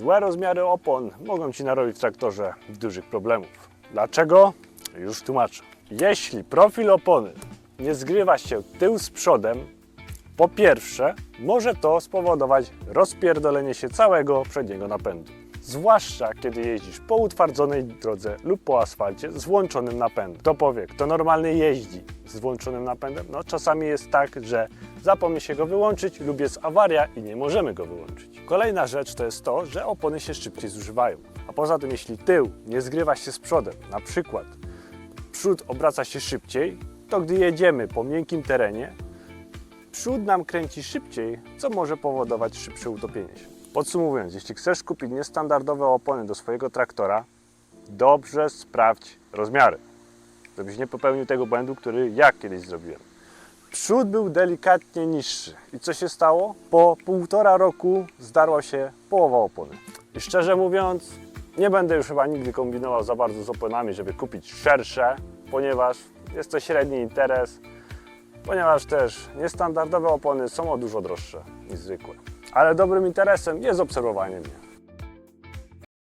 Złe rozmiary opon mogą Ci narobić w traktorze dużych problemów. Dlaczego? Już tłumaczę. Jeśli profil opony nie zgrywa się tył z przodem, po pierwsze, może to spowodować rozpierdolenie się całego przedniego napędu. Zwłaszcza kiedy jeździsz po utwardzonej drodze lub po asfalcie z włączonym napędem. Kto powie, kto normalnie jeździ z włączonym napędem? No czasami jest tak, że zapomni się go wyłączyć lub jest awaria i nie możemy go wyłączyć. Kolejna rzecz to jest to, że opony się szybciej zużywają. A poza tym, jeśli tył nie zgrywa się z przodem, na przykład przód obraca się szybciej, to gdy jedziemy po miękkim terenie, przód nam kręci szybciej, co może powodować szybsze utopienie się. Podsumowując, jeśli chcesz kupić niestandardowe opony do swojego traktora, dobrze sprawdź rozmiary, żebyś nie popełnił tego błędu, który ja kiedyś zrobiłem. Przód był delikatnie niższy. I co się stało? Po półtora roku zdarła się połowa opony. I szczerze mówiąc, nie będę już chyba nigdy kombinował za bardzo z oponami, żeby kupić szersze, ponieważ jest to średni interes, ponieważ też niestandardowe opony są o dużo droższe niż zwykłe. Ale dobrym interesem jest obserwowanie mnie.